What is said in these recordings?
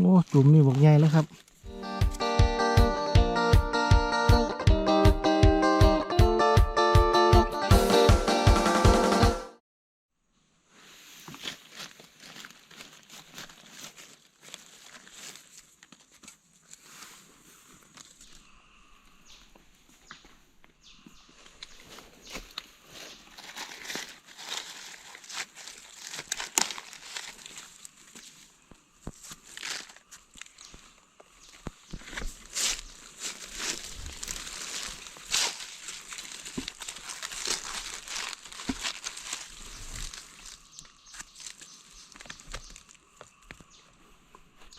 โอ้จุ่มนี่บอกใหญ่แล้วครับ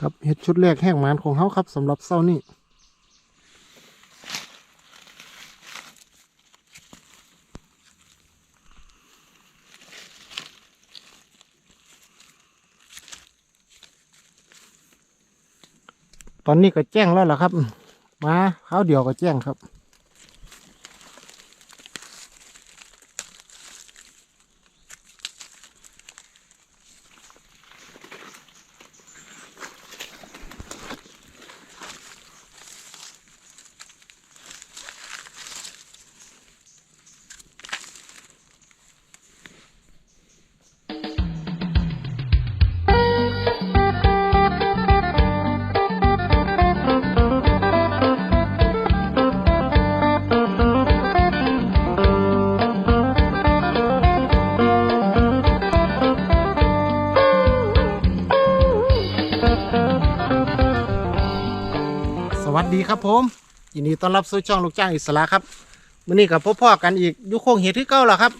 ครับเห็ดชุดแรกแห้งหมานของเขาครับสำหรับเศร้านี่ตอนนี้ก็แจ้งแล้วล่ะครับ มาเขาเดียวก็แจ้งครับ ครับผมยินดีต้อนรับสู่ช่องลูกจ้างอิสระครับมื้อนี้กับพ่อๆกันอีกยุคโคงเห็ดที่เก้าแล้วครับ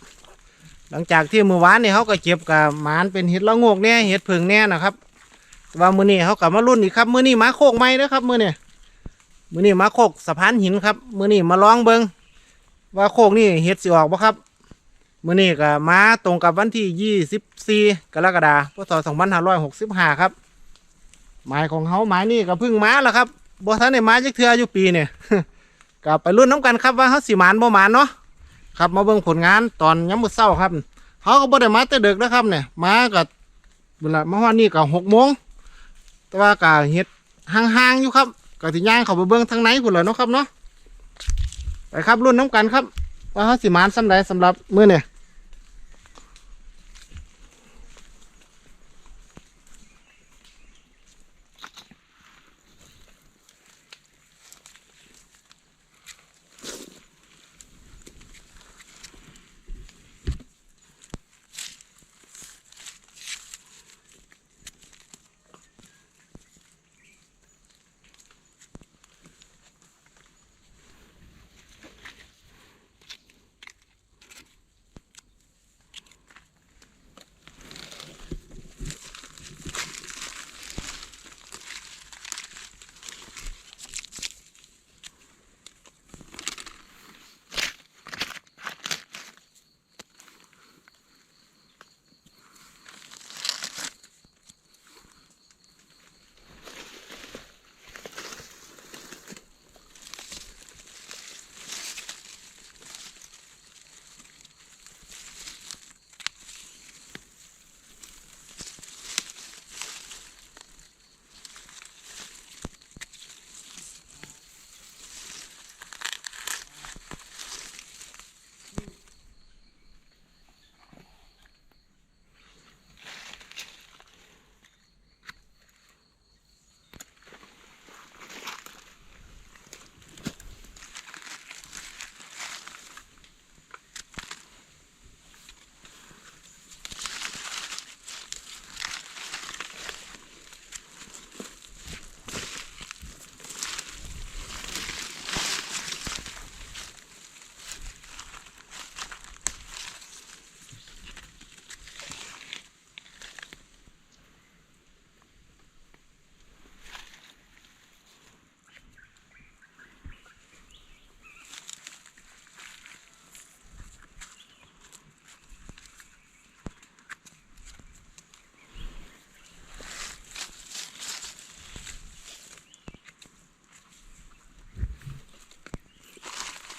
หลังจากที่เมื่อวานนี่เขาก็เก็บกับหมานเป็นเห็ดละงกเนี่ยเห็ดผึ่งเนี่ยนะครับแต่ว่ามือนี้เขากลับมารุ่นอีกครับมื้อนี้มาโคกไม้นะครับมื้อนี้มื้อนี้มาโคกสะพานหินครับมื้อนี้มาลองเบิงว่าโคกนี่เห็ดสิออกบ่ครับมื้อนี้ก็มาตรงกับวันที่24กรกฎาคมพศ2565ครับหมายของเขาหมายนี่ก็เพิ่งมาแล้วครับ บ่ทันได้มาจักเทืออยู่ปีเนี่ยก็ไปรุ่นน้ำกันครับว่าเขาสิหมานบ่หมานเนาะครับมาเบิ่งผลงานตอนย้ำมือเช้าครับเขาก็บ่ได้มาแต่ดึกนะครับเนี่ยมาก็เวลามาฮอดนี่ก็หกโมงแต่ว่าก็เฮ็ดห่างๆอยู่ครับก็สิย่างเขาไปเบิ่งทางในพุ่นแหล้วเนาะครับเนาะไปครับรุ่นน้ำกันครับว่าเขาสิหมานสำใดสำหรับมื้อเนี่ย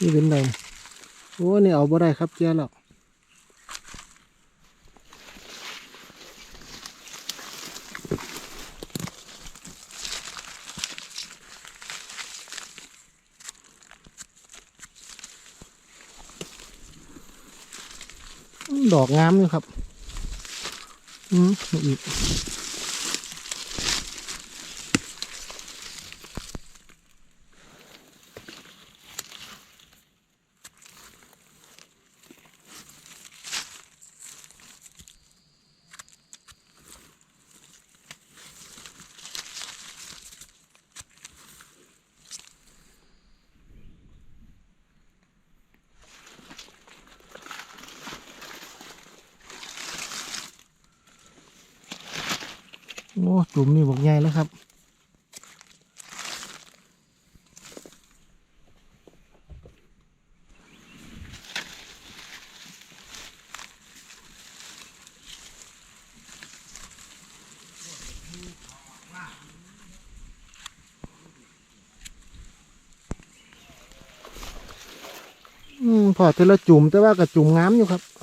ี่เป็นดำโอ้นี่เอาบ่ได้ครับเจ้าหรอดอกงามอยู่ครับ อืมอีก โอ้จุ่มนี่บอกใหญ่แล้วครับอืมพอเทละจุ่มแต่ว่ากับจุ่มงามอยู่ครับ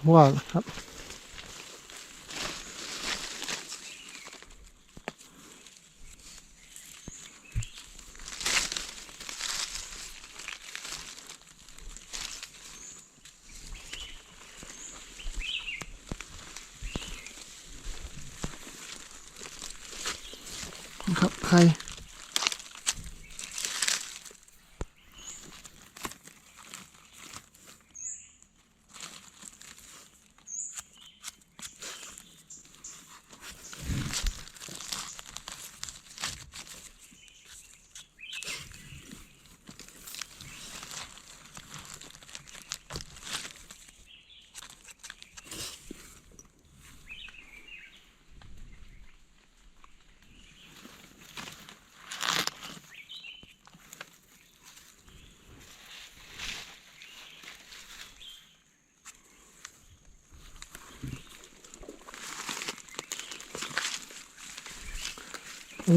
อืมว่าครับ ครับใคร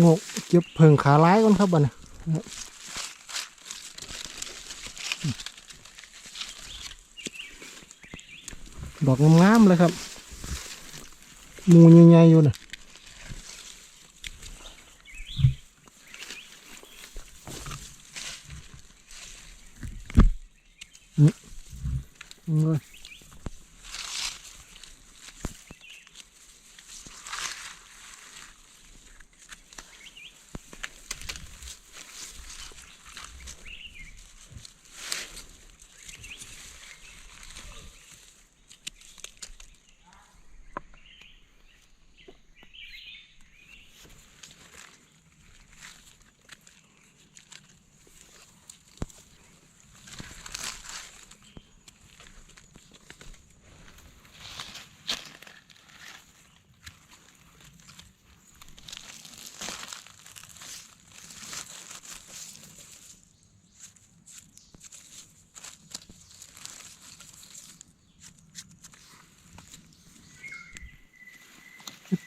งกเก็บเพิงขาร้ายก่อนครับบัดนดอกงามๆเลยครับ มูใหญ่ๆอยู่นะ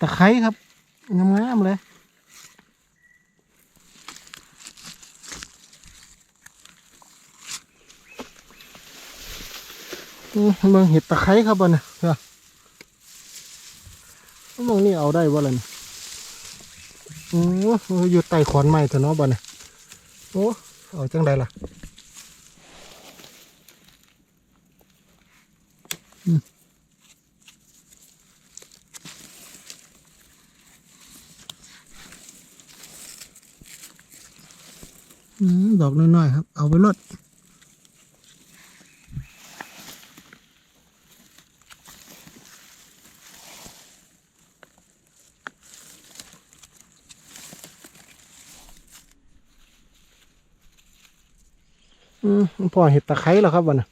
ตะไคร้ครับงามๆเลยเมืองเห็ดตะไคร้ครับบอนะเฮ้ยมองนี่เอาได้บ่ล่ะนี่โอ้อยู่ใต้ขอนไม้เถอะเนาะบ่นะโอ้เอาจังใดล่ะอืม ดอกน้อยๆครับ เอาไปลดอืมพอเห็ดตะไคร้แล้วครับวันะ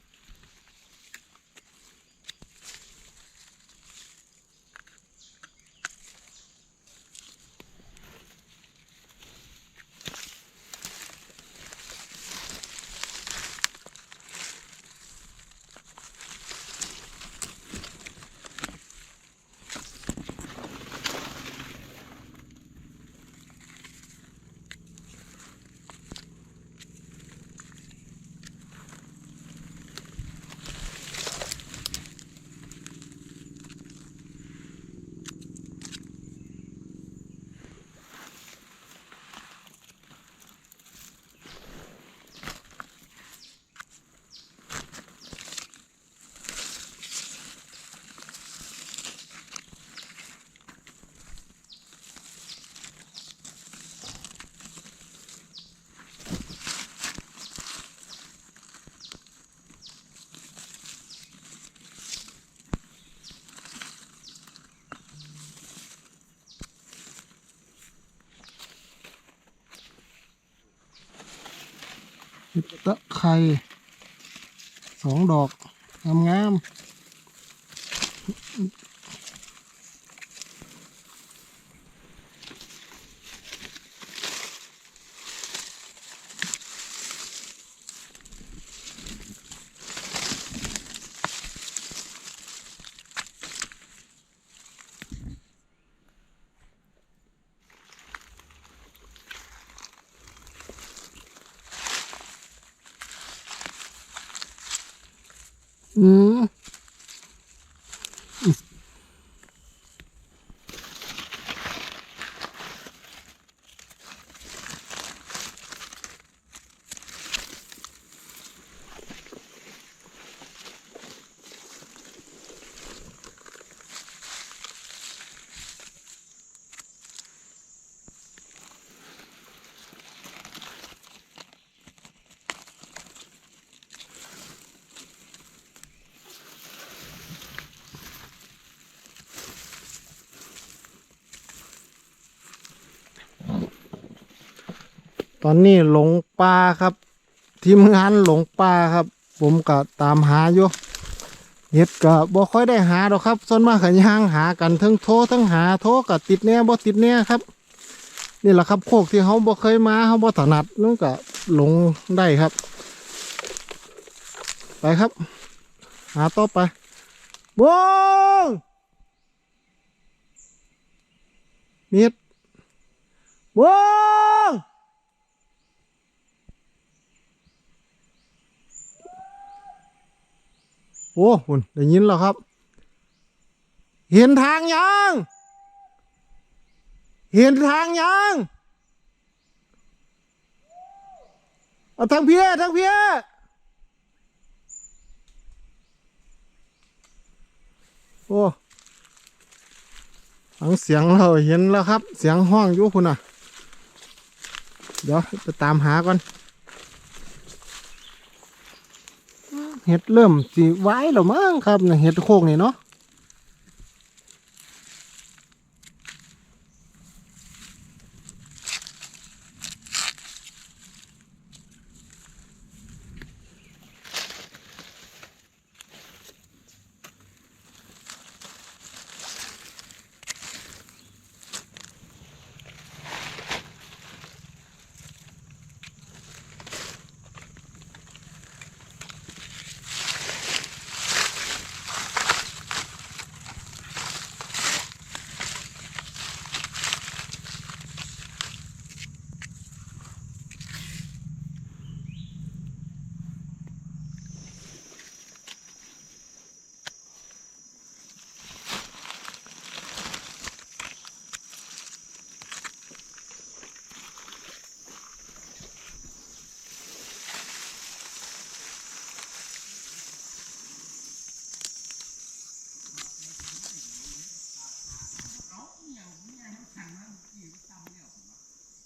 ตะไคร่สองดอกงามๆ อื ตอนนี้หลงป่าครับ ทีมงานหลงป่าครับ ผมก็ตามหาอยู่เห็ดก็บ่ค่อยได้หาดอกครับส่วนมากก็ย่างหากันทั้งโทรทั้งหาโทรก็ติดแน่บ่ติดแน่ครับ นี่แหละครับโคกที่เขาบ่เคยมาเขาบ่ถนัดนั่นก็หลงได้ครับ ไปครับ หาต่อไปบงมิดบง โอ้หุ่นได้ยินแล้วครับ เห็นทางยัง เห็นทางยังเอาทางเพี้ยทางเพี้ยโอ้ฟังเสียงเราเห็นแล้วครับ เสียงห้องอยู่คุณอะ เดี๋ยวไปตามหาก่อน เห็ดเริ่มสิไว้แล้วมั้งครับเนี่ยเห็ดโคกนี่เนาะ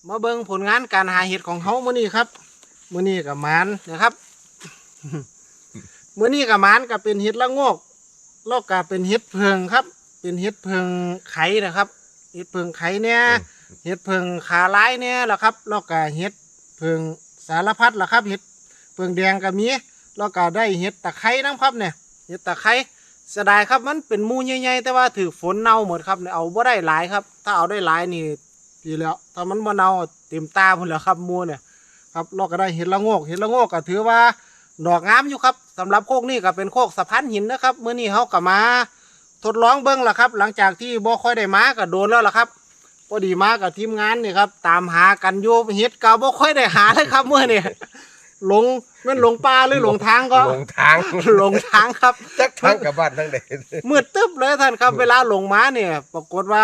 มาเบิ่งผลงานการหาเห็ดของเขามื้อนี้ครับมื้อนี้กับมานนะครับมื้อนี้กับมานก็เป็นเห็ดละโงกแล้วก็เป็นเห็ดเพิงครับ เป็นเห็ดเพิงไข่นะครับเห็ดเพิงไข่เนี่ยเห็ดเพิงขาลายเนี่ยแหละครับแล้วก็เห็ดเพิงสารพัดล่ะครับเห็ดเพิงแดงก็มีแล้วก็ได้เห็ดตะไคร้น้ำครับเนี่ยเห็ดตะไคร้เสียดายครับมันเป็นหมูใหญ่ๆแต่ว่าถือฝนเน่าหมดครับเนี่ยเอาบ่ได้หลายครับ ถ้าเอาได้หลายนี่ ดีแล้วถ้ามันบ่เน่าเต็มตาพุ่นแล้วครับหมูเนี่ยครับเราก็ได้เห็ดละโงกเห็ดละโงกก็ถือว่าดอกงามอยู่ครับสำหรับโคกนี่ก็เป็นโคกสะพานหินนะครับเมื่อนี้เขาก็มาทดลองเบิ้งละครับ หลังจากที่บ่ค่อยได้มาก็โดนแล้วล่ะครับพอดีมากับทีมงานนี่ครับตามหากันอยู่เห็ดก็บ่ค่อยได้หาเลยครับเมื่อนี่หลงแม่นหลงป่าหรือหลงทางก็หลงทางหลงทางครับจักทางกลับบ้านทั้งเดมืดตึ๊บเลยท่านครับ เวลาลงมาเนี่ย ปรากฏว่า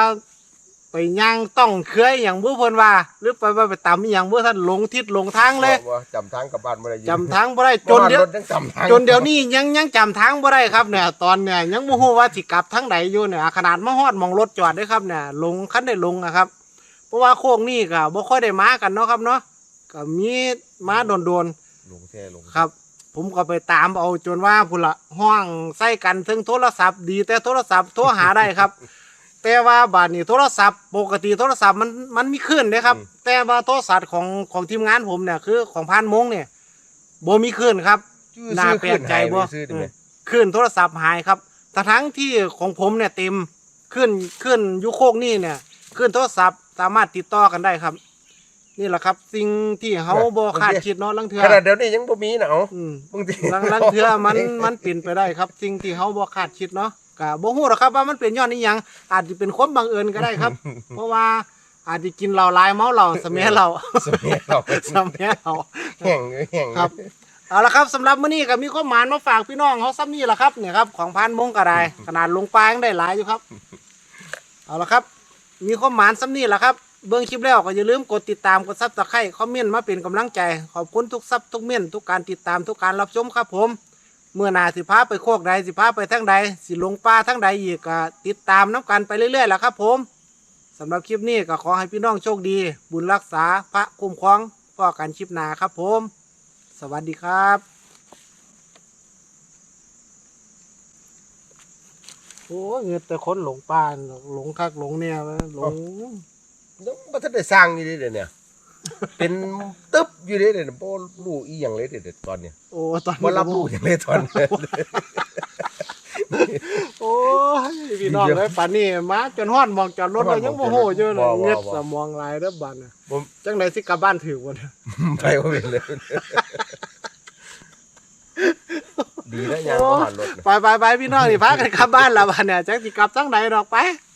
ไปย่างต้องเคยอย่างบุเพิ่นว่า หรือไปไปไปตำอหย่างบุท่านหลงทิศหลงทางเลยบ่จำทางกลับบ้านบ่ได้ยินจำทางบ่ได้จนเดี๋ยวรถยังจำทางจนเดี๋ยวนี้ยังยังจำทางบ่ได้ครับเนี่ยตอนเนี่ยยังบ่ฮู้ว่าสิกลับทางไหนอยู่เนี่ยขนาดมาฮอดหมองรถจอดเด้อครับเนี่ยลงคันได้ลงอะครับ เพราะว่าโค้งนี่ก็บ่ค่อยได้มากันเนาะครับเนาะก็มีมาโดนหลงแท้หลงๆครับ ผมก็ไปตามเอาจนว่าพุ่นละห้องใส่กันถึงโทรศัพท์ดีแต่โทรศัพท์โทรหาได้ครับ แต่ว่าบาดนี้โทรศัพท์ปกติโทรศัพท์มันมันมีขึ้นเด้ครับ แต่ว่าโทรศัพท์ของของทีมงานผมเนี่ยคือของพานมงเนี่ยบ่มีคลื่นครับชื่อน่าชื่อแปลกใจบ่ชื่อนี่ไหมคลื่นโทรศัพท์หายครับแต่ทั้งที่ของผมเนี่ยเต็มขึ้นขึ้นยุคโคกนี่เนี่ยขึ้นโทรศัพท์สามารถติดต่อกันได้ครับ นี่แหละครับ สิ่งที่เฮาบ่คาดคิดเนาะลังเทื่อขนาดเดี๋ยวนี้ยังบ่มีนะเอาอืมบางทีลังลังเทื่อมันมันเป็นไปได้ครับ สิ่งที่เฮาบ่คาดคิดเนาะ ก็บ่ฮู้หรอกครับว่ามันเป็นย้อนอีหยังอาจจะเป็นความบังเอิญก็ได้ครับ เพราะว่าอาจจะกินเหล้าหลายเมาเหล้าสมัยเราสมัยเราสมัยเราแห้งแห้งครับ เอาละครับสำหรับมื้อนี้ก็มีข้อมานมาฝากพี่น้องเขาซ้ำนี่แหละครับเนี่ยครับของพันมงก็ได้ ขนาดลงปลายังได้หลายอยู่ครับ เอาละครับ มีข้อมานซ้ำนี่แหละครับ เบื้องคลิปแล้วก็อย่าลืมกดติดตามกดซับสไครต์คอมเมนต์มาเป็นกำลังใจ ขอบคุณทุกซับทุกเม่นทุกการติดตามทุกการรับชมครับผม เมื่อนาสิพาไปโคกใดสิพาไปทั้งใดสิลงป่าทั้งใดอีกก็ติดตามน้ำกันไปเรื่อยๆแหละครับผมสำหรับคลิปนี้ก็ขอให้พี่น้องโชคดี บุญรักษาพระคุ้มครองพ่อกันคลิปหนาครับผม สวัสดีครับโอ้เงินแต่คนหลงป่านหลงคักหลงเนี่ยหลงยังบ่ทันได้สร้างอยู่เด้เดี๋ยวเนี่ย เป็นตึ๊บอยู่เด้เดี๋ยวบ่รู้อีหยังเลยเดี๋ยวตอนเนี้ยโอ้ตอนบ่นี้รับรู้หยังเลยตอนนี้โอ้ยพี่น้องเลยป่านนี้มาจนฮ้อนมองจอดรถเรายังโมโหอยู่เลยเงือดสมองลายเด้อบัดน่ะผมจังไดสิกลับบ้านถือบ่เนี่ยไปบ่เป็นเลยดีนะยังบ่หันรถนะไปไปไปพี่น้องนี่พากันกลับบ้านแล้วบัดเนี่ยจักสิกลับจังไดดอกไปไ